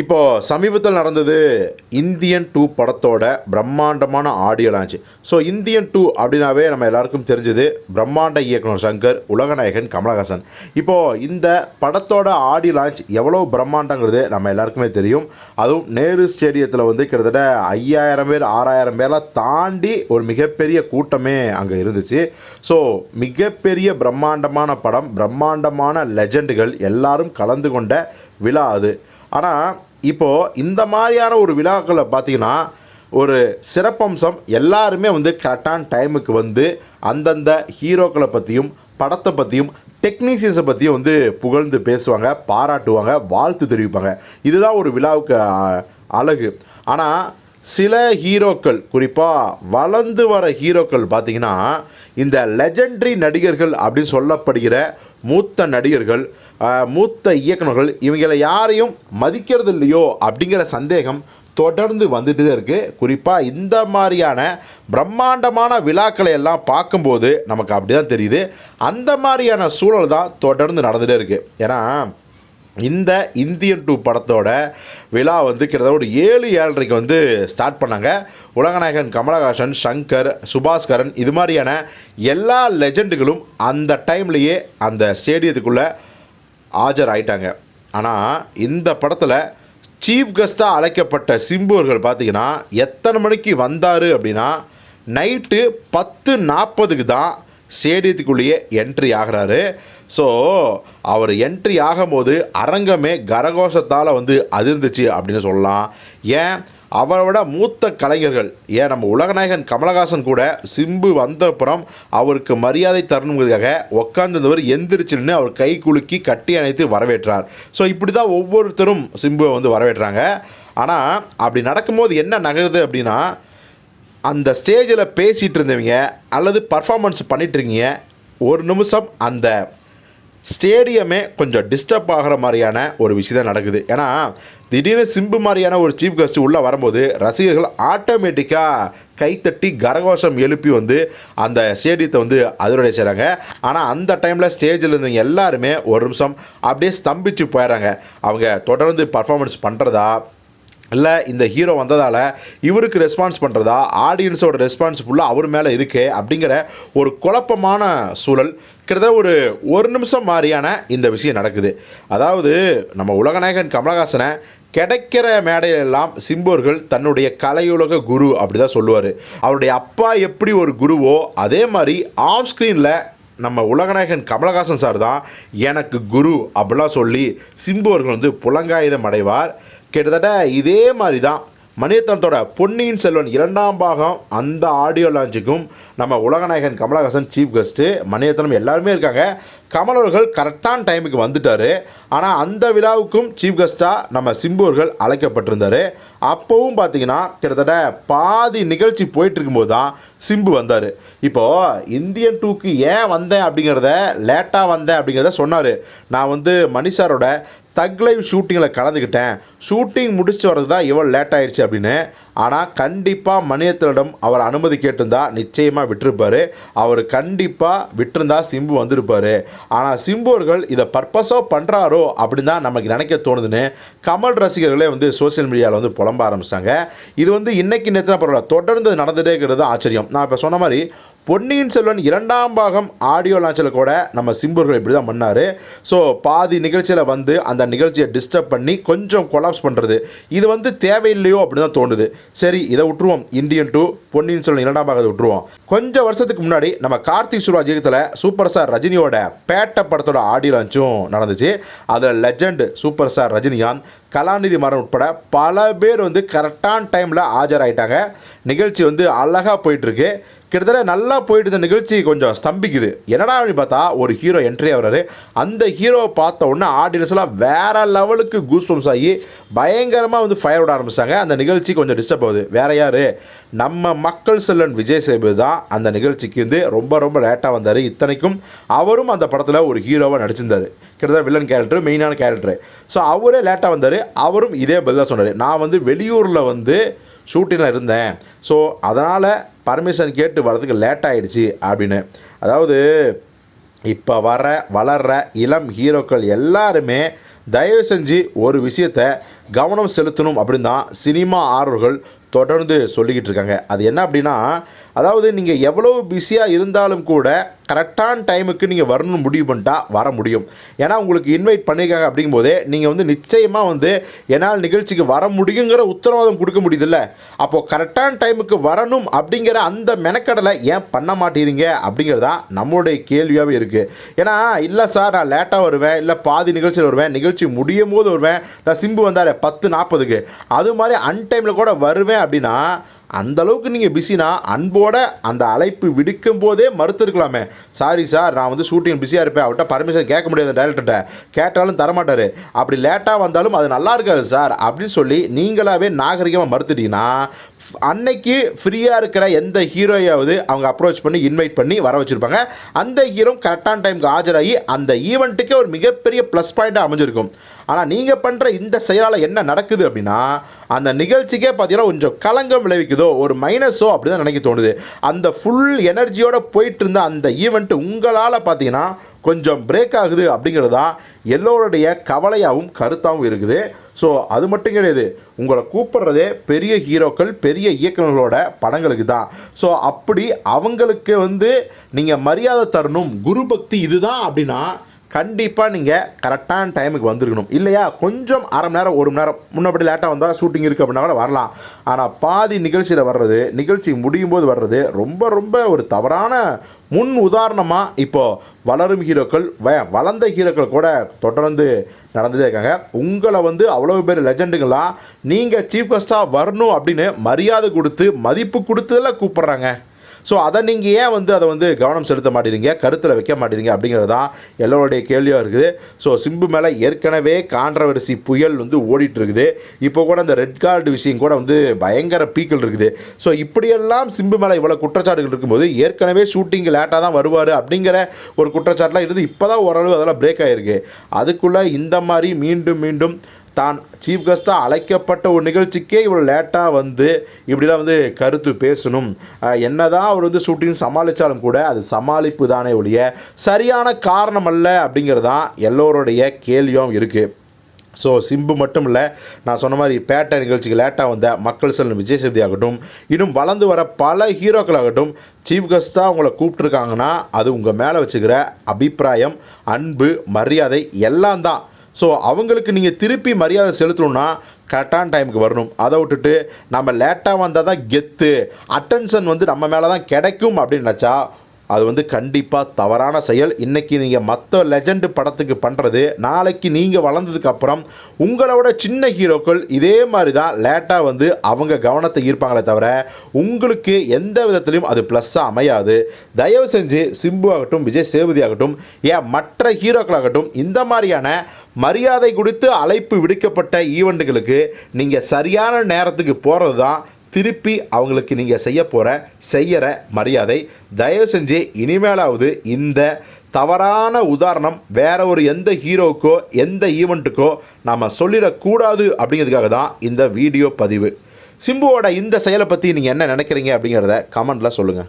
இப்போது சமீபத்தில் நடந்தது இந்தியன் டூ படத்தோட பிரம்மாண்டமான audio launch. So Indian two அப்படின்னாவே நம்ம எல்லாருக்கும் தெரிஞ்சது பிரம்மாண்ட இயக்குனர் சங்கர் உலகநாயகன் கமலஹாசன். இப்போது இந்த படத்தோட ஆடியோ லான்ச் எவ்வளோ பிரம்மாண்டங்கிறது நம்ம எல்லாருக்குமே தெரியும். அதுவும் நேரு ஸ்டேடியத்தில் வந்து கிட்டத்தட்ட ஐயாயிரம் பேர் ஆறாயிரம் பேரெலாம் தாண்டி ஒரு மிகப்பெரிய கூட்டமே அங்கே இருந்துச்சு. ஸோ மிகப்பெரிய பிரம்மாண்டமான படம் பிரம்மாண்டமான லெஜண்டுகள் எல்லாரும் கலந்து கொண்ட விழா அது. ஆனால் இப்போது இந்த மாதிரியான ஒரு விழாக்களை பார்த்தீங்கன்னா ஒரு சிறப்பம்சம் எல்லாருமே வந்து கரெக்டான டைமுக்கு வந்து அந்தந்த ஹீரோக்களை பற்றியும் படத்தை பற்றியும் டெக்னீஷியஸை பற்றியும் வந்து புகழ்ந்து பேசுவாங்க பாராட்டுவாங்க வாழ்த்து தெரிவிப்பாங்க. இதுதான் ஒரு விழாவுக்கு அழகு. ஆனால் சில ஹீரோக்கள் குறிப்பாக வளர்ந்து வர ஹீரோக்கள் பார்த்திங்கன்னா இந்த லெஜெண்ட்ரி நடிகர்கள் அப்படின்னு சொல்லப்படுகிற மூத்த நடிகர்கள் மூத்த இயக்குநர்கள் இவங்களை யாரையும் மதிக்கிறது இல்லையோ அப்படிங்கிற சந்தேகம் தொடர்ந்து வந்துட்டு தான் இருக்குது குறிப்பாக இந்த மாதிரியான பிரம்மாண்டமான விழாக்களை எல்லாம் பார்க்கும்போது நமக்கு அப்படி தான் தெரியுது. அந்த மாதிரியான சூழல் தான் தொடர்ந்து நடந்துகிட்டே இருக்குது ஏன்னா இந்த இந்தியன் டூ படத்தோட விழா வந்து கிட்டத்தட்ட ஒரு ஏழு ஏழரைக்கு வந்து ஸ்டார்ட் பண்ணாங்க. உலகநாயகன் கமலஹாசன் சங்கர் சுபாஸ்கரன் இது மாதிரியான எல்லா லெஜண்டுகளும் அந்த டைம்லேயே அந்த ஸ்டேடியத்துக்குள்ளே ஆஜர் ஆயிட்டாங்க ஆனால் இந்த படத்தில் சீஃப் கெஸ்ட்டாக அழைக்கப்பட்ட சிம்பு அவர்கள் பார்த்தீங்கன்னா எத்தனை மணிக்கு வந்தார் அப்படின்னா நைட்டு பத்து நாற்பதுக்கு தான் ஸ்டேடியத்துக்குள்ளேயே என்ட்ரி ஆகிறாரு. ஸோ அவர் என்ட்ரி ஆகும்போது அரங்கமே கரகோஷத்தால் வந்து அதிர்ந்துச்சு அப்படின்னு சொல்லலாம். ஏன்? அவரை விட மூத்த கலைஞர்கள் ஏன் நம்ம உலகநாயகன் கமலஹாசன் கூட சிம்பு வந்தப்புறம் அவருக்கு மரியாதை தரணுங்கிறதுக்காக உட்காந்துருந்தவர் எந்திரிச்சுன்னு அவர் கை குலுக்கி கட்டி அணைத்து வரவேற்றார். ஸோ இப்படி தான் ஒவ்வொருத்தரும் சிம்புவை வந்து வரவேற்றாங்க. ஆனால் அப்படி நடக்கும்போது என்ன நகருது அப்படின்னா அந்த ஸ்டேஜில் பேசிகிட்டு இருந்தவங்க அல்லது பர்ஃபாமன்ஸ் பண்ணிட்டு இருக்கீங்க ஒரு நிமிஷம் அந்த ஸ்டேடியமே கொஞ்சம் டிஸ்டர்ப் ஆகிற மாதிரியான ஒரு விஷயம் தான் நடக்குது. ஏன்னா திடீர்னு சிம்பு மாதிரியான ஒரு சீஃப் கெஸ்ட் உள்ளே வரும்போது ரசிகர்கள் ஆட்டோமேட்டிக்காக கைத்தட்டி கரகோஷம் எழுப்பி வந்து அந்த ஸ்டேடியத்தை வந்து அதிரடை செய்கிறாங்க ஆனால் அந்த டைமில் ஸ்டேஜில் இருந்தவங்க எல்லாருமே ஒரு நிமிஷம் அப்படியே ஸ்தம்பிச்சு போயிடுறாங்க அவங்க தொடர்ந்து பர்ஃபார்மன்ஸ் பண்ணுறதா இல்லை இந்த ஹீரோ வந்ததால் இவருக்கு ரெஸ்பான்ஸ் பண்ணுறதா ஆடியன்ஸோட ரெஸ்பான்ஸ் ஃபுல்லாக அவர் மேலே இருக்கே அப்படிங்கிற ஒரு குழப்பமான சூழல். கிட்டத்தட்ட ஒரு ஒரு நிமிஷம் மாதிரியான இந்த விஷயம் நடக்குது. அதாவது நம்ம உலகநாயகன் கமலஹாசனை கிடைக்கிற மேடையிலெல்லாம் சிம்போர்கள் தன்னுடைய கலையுலக குரு அப்படி தான் சொல்லுவார். அவருடைய அப்பா எப்படி ஒரு குருவோ அதே மாதிரி ஆஃப் ஸ்க்ரீனில் நம்ம உலகநாயகன் கமலஹாசன் சார் தான் எனக்கு குரு அப்படிலாம் சொல்லி சிம்போர்கள் வந்து புலங்காயுதம் அடைவார். கிட்டத்தட்ட இதே மாதிரி தான் மணிரத்னத்தோட பொன்னியின் செல்வன் இரண்டாம் பாகம் அந்த ஆடியோ லான்ச்சுக்கும் நம்ம உலகநாயகன் கமலஹாசன் சீஃப் கெஸ்ட்டு மணிரத்னம் எல்லாருமே இருக்காங்க. கமல் அவர்கள் கரெக்டான டைமுக்கு வந்துட்டார். ஆனால் அந்த விழாவுக்கும் சீஃப் கெஸ்ட்டாக நம்ம சிம்பு அவர்கள் அழைக்கப்பட்டிருந்தார். அப்போவும் பார்த்தீங்கன்னா கிட்டத்தட்ட பாதி நிகழ்ச்சி போயிட்டு இருக்கும்போது தான் சிம்பு வந்தார். இப்போது இந்தியன் டூக்கு ஏன் வந்தேன் அப்படிங்கிறத லேட்டாக வந்தேன் அப்படிங்கிறத சொன்னார். நான் வந்து மணிஷாரோட தக் லைவ் ஷூட்டிங்கில் கலந்துக்கிட்டேன். ஷூட்டிங் முடிச்சு வர்றது தான் இவ்வளோ லேட் ஆயிடுச்சு அப்படின்னு ஆனால் கண்டிப்பாக மணியத்தனிடம் அவர் அனுமதி கேட்டிருந்தா நிச்சயமாக விட்டுருப்பார். அவர் கண்டிப்பாக விட்டிருந்தா சிம்பு வந்திருப்பார். ஆனால் சிம்பு அவர்கள் இதை பர்பஸோ பண்ணுறாரோ அப்படின்னு தான் நமக்கு நினைக்க தோணுதுன்னு கமல் ரசிகர்களே வந்து சோஷியல் மீடியாவில் வந்து புலம்ப ஆரம்பித்தாங்க இது வந்து இன்னைக்கு நேற்று பரவாயில்ல தொடர்ந்து நடந்துகிட்டே இருக்கிறது ஆச்சரியம். நான் இப்போ சொன்ன மாதிரி பொன்னியின் செல்வன் இரண்டாம் பாகம் ஆடியோ லான்ச்சில் கூட நம்ம சிம்பர்கள் இப்படி தான் பண்ணார். ஸோ பாதி நிகழ்ச்சியில் வந்து அந்த நிகழ்ச்சியை டிஸ்டர்ப் பண்ணி கொஞ்சம் கொலாப்ஸ் பண்ணுறது இது வந்து தேவையில்லையோ அப்படின்னு தான் தோணுது. சரி இதை விட்டுருவோம். இந்தியன் டூ பொன்னியின் செல்வன் இரண்டாம் பாகத்தை விட்டுருவோம். கொஞ்சம் வருஷத்துக்கு முன்னாடி நம்ம கார்த்திக் சுராஜ் இயக்கத்தில் சூப்பர் ஸ்டார் ரஜினியோட பேட்ட படத்தோட ஆடியோ லான்ச்சும் நடந்துச்சு. அதில் legend super star Rajinikanth Kalanithi Maran உட்பட பல பேர் வந்து கரெக்டான டைமில் ஆஜராயிட்டாங்க. நிகழ்ச்சி வந்து அழகாக போயிட்டுருக்கு கிட்டத்தட்ட நல்லா போயிட்டு இருந்த நிகழ்ச்சி கொஞ்சம் ஸ்தம்பிக்குது. என்னடா அப்படின்னு பார்த்தா ஒரு ஹீரோ என்ட்ரி ஆகிறாரு. அந்த ஹீரோவை பார்த்த உடனே ஆடியன்ஸ்லாம் வேறு லெவலுக்கு லெவலுக்கு கூஸ்பம்ஸ் ஆகி பயங்கரமாக வந்து ஃபயர் விட ஆரம்பித்தாங்க அந்த நிகழ்ச்சி கொஞ்சம் டிஸ்டர்ப் ஆகுது. வேற யார்? நம்ம மக்கள் செல்வன் விஜய் சேபு தான் அந்த நிகழ்ச்சிக்கு வந்து ரொம்ப ரொம்ப லேட்டாக வந்தார். இத்தனைக்கும் அவரும் அந்த படத்தில் ஒரு ஹீரோவாக நடிச்சிருந்தார். கிட்டத்தட்ட வில்லன் கேரக்டர் மெயினான கேரக்டர் ஸோ அவரே லேட்டாக வந்தார். அவரும் இதே பதிலாக சொன்னார். நான் வந்து வெளியூரில் வந்து ஷூட்டிங்கில் இருந்தேன். ஸோ அதனால் பர்மிஷன் கேட்டு வர்றதுக்கு லேட் ஆகிடுச்சு அப்படின்னு. அதாவது இப்போ வர வளர்கிற இளம் ஹீரோக்கள் எல்லாருமே தயவு செஞ்சு ஒரு விஷயத்தை கவனம் செலுத்தணும் அப்படின்னு தான் சினிமா ஆர்வர்கள் தொடர்ந்து சொல்லிக்கிட்டு இருக்காங்க. அது என்ன அப்படின்னா அதாவது நீங்கள் எவ்வளோ பிஸியாக இருந்தாலும் கூட கரெக்டான டைமுக்கு நீங்கள் வரணும்னு முடிவு பண்ணிட்டா வர முடியும். ஏன்னா உங்களுக்கு இன்வைட் பண்ணியிருக்காங்க அப்படிங்கும்போதே நீங்கள் வந்து நிச்சயமாக வந்து என்னால் நிகழ்ச்சிக்கு வர முடியுங்கிற உத்தரவாதம் கொடுக்க முடியுதுல்ல? அப்போது கரெக்டான டைமுக்கு வரணும் அப்படிங்கிற அந்த மெனக்கடலை ஏன் பண்ண மாட்டேறீங்க அப்படிங்கிறது தான் நம்மளுடைய கேள்வியாகவே இருக்குது ஏன்னா இல்லை சார் நான் லேட்டாக வருவேன் இல்லை பாதி நிகழ்ச்சியில் வருவேன் நிகழ்ச்சி முடியும் போது வருவேன். நான் சிம்பு வந்தாலே பத்து நாற்பதுக்கு அது மாதிரி அன்டைமில் கூட வருவேன் அப்படின்னா அந்த அளவுக்கு நீங்கள் பிஸினா அன்போட அந்த அழைப்பு விடுக்கும் போதே மறுத்துருக்கலாமே. சாரி சார் நான் வந்து ஷூட்டிங் பிஸியாக இருப்பேன். அவர்கிட்ட பர்மிஷன் கேட்க முடியாது டேரக்டர்கிட்ட கேட்டாலும் தரமாட்டார். அப்படி லேட்டாக வந்தாலும் அது நல்லா இருக்காது சார் அப்படின்னு சொல்லி நீங்களாவே நாகரிகமாக மறுத்துட்டீங்கன்னா அன்னைக்கு ஃப்ரீயாக இருக்கிற எந்த ஹீரோயாவது அவங்க அப்ரோச் பண்ணி இன்வைட் பண்ணி வர வச்சுருப்பாங்க. அந்த ஹீரோ கரெக்டான டைமுக்கு ஆஜராகி அந்த ஈவெண்ட்டுக்கே ஒரு மிகப்பெரிய ப்ளஸ் பாயிண்ட்டாக அமைஞ்சிருக்கும். ஆனால் நீங்கள் பண்ணுற இந்த செயலால் என்ன நடக்குது அப்படின்னா அந்த நிகழ்ச்சிக்கே பார்த்தீங்கன்னா கொஞ்சம் கலங்கம் விளைவிக்குதோ ஒரு மைனஸோ அப்படி தான் நினைக்க தோணுது. அந்த ஃபுல் எனர்ஜியோடு போயிட்டு இருந்த அந்த ஈவெண்ட்டு உங்களால் பார்த்தீங்கன்னா கொஞ்சம் பிரேக் ஆகுது அப்படிங்கிறது தான் எல்லோருடைய கவலையாகவும் கருத்தாகவும் இருக்குது. ஸோ அது மட்டும் கிடையாது. உங்களை கூப்பிடுறதே பெரிய ஹீரோக்கள் பெரிய இயக்குநர்களோட படங்களுக்கு தான். ஸோ அப்படி அவங்களுக்கு வந்து நீங்கள் மரியாதை தரணும் குரு பக்தி இதுதான் அப்படின்னா கண்டிப்பாக நீங்கள் கரெக்டான டைமுக்கு வந்திருக்கணும். இல்லையா? கொஞ்சம் அரை மணி நேரம் ஒரு மணி நேரம் முன்னபடி லேட்டாக வந்தால் ஷூட்டிங் இருக்குது அப்படின்னா கூட வரலாம். ஆனால் பாதி நிகழ்ச்சியில் வர்றது நிகழ்ச்சி முடியும் போது வர்றது ரொம்ப ரொம்ப ஒரு தவறான முன் உதாரணமாக இப்போது வளரும் ஹீரோக்கள் வ வளர்ந்த ஹீரோக்கள் கூட தொடர்ந்து நடந்துகிட்டே இருக்காங்க. உங்களை வந்து அவ்வளோ பேர் லெஜண்டுங்களாம் நீங்கள் சீஃப் கெஸ்ட்டாக வரணும் அப்படின்னு மரியாதை கொடுத்து மதிப்பு கொடுத்ததில் கூப்பிட்றாங்க. ஸோ அதை நீங்கள் ஏன் வந்து அதை வந்து கவனம் செலுத்த மாட்டேறீங்க கருத்தில் வைக்க மாட்டேறீங்க அப்படிங்கிறது தான் எல்லோருடைய கேள்வியாக இருக்குது. ஸோ சிம்பு மேலே ஏற்கனவே கான்ட்ரவர்சி புயல் வந்து ஓடிட்டு இருக்குது இப்போ கூட அந்த ரெட் கார்டு விஷயம் கூட வந்து பயங்கர பீக்கில் இருக்குது. ஸோ இப்படியெல்லாம் சிம்பு மேலே இவ்வளோ குற்றச்சாட்டுகள் இருக்கும்போது ஏற்கனவே ஷூட்டிங் லேட்டாக தான் வருவார் அப்படிங்கிற ஒரு குற்றச்சாட்டுலாம் இருந்து இப்போ தான் ஓரளவு அதெல்லாம் பிரேக் ஆகிருக்கு அதுக்குள்ளே இந்த மாதிரி மீண்டும் மீண்டும் தான். சீஃப் கெஸ்ட்டாக அழைக்கப்பட்ட ஒரு நிகழ்ச்சிக்கே இவ்வளோ லேட்டாக வந்து இப்படிலாம் வந்து கருத்து பேசணும். என்ன தான் அவர் வந்து ஷூட்டிங் சமாளித்தாலும் கூட அது சமாளிப்பு தானே ஒழிய சரியான காரணம் அல்ல அப்படிங்கிறது தான் எல்லோருடைய கேள்வியும் இருக்குது ஸோ சிம்பு மட்டும் இல்லை நான் சொன்ன மாதிரி பேட்டை நிகழ்ச்சிக்கு லேட்டாக வந்த மக்கள் செல்வன் விஜய் சேதி ஆகட்டும் இன்னும் வளர்ந்து வர பல ஹீரோக்கள் ஆகட்டும் சீஃப் கெஸ்ட்டாக உங்களை கூப்பிட்ருக்காங்கன்னா அது உங்கள் மேலே வச்சுக்கிற அபிப்பிராயம் அன்பு மரியாதை எல்லாம் தான். ஸோ அவங்களுக்கு நீங்கள் திருப்பி மரியாதை செலுத்தணும்னா கரெக்டான டைமுக்கு வரணும். அதை விட்டுட்டு நம்ம லேட்டாக வந்தால் தான் கெத்து. அட்டென்ஷன் வந்து நம்ம மேலே தான் கிடைக்கும் அப்படின்னு நினச்சா அது வந்து கண்டிப்பாக தவறான செயல். இன்றைக்கி நீங்கள் மற்ற லெஜெண்டு படத்துக்கு பண்ணுறது நாளைக்கு நீங்கள் வளர்ந்ததுக்கப்புறம் உங்களோட சின்ன ஹீரோக்கள் இதே மாதிரி தான் லேட்டாக வந்து அவங்க கவனத்தை ஈர்ப்பாங்களே தவிர உங்களுக்கு எந்த விதத்துலையும் அது ப்ளஸ்ஸாக அமையாது. தயவு செஞ்சு சிம்பு ஆகட்டும் விஜய் சேதுபதி ஆகட்டும் ஏன் மற்ற ஹீரோக்களாகட்டும் இந்த மாதிரியான மரியாதை கொடுத்து அழைப்பு விடுக்கப்பட்ட ஈவெண்ட்டுகளுக்கு நீங்கள் சரியான நேரத்துக்கு போகிறது தான் திருப்பி அவங்களுக்கு நீங்கள் செய்ய போகிற செய்கிற மரியாதை. தயவு செஞ்சு இனிமேலாவது இந்த தவறான உதாரணம் வேற ஒரு எந்த ஹீரோக்கோ எந்த ஈவெண்ட்டுக்கோ நாம் சொல்லிடக்கூடாது அப்படிங்கிறதுக்காக தான் இந்த வீடியோ பதிவு. சிம்புவோட இந்த செயலை பற்றி நீங்கள் என்ன நினைக்கிறீங்க அப்படிங்கிறத கமெண்ட்டில் சொல்லுங்கள்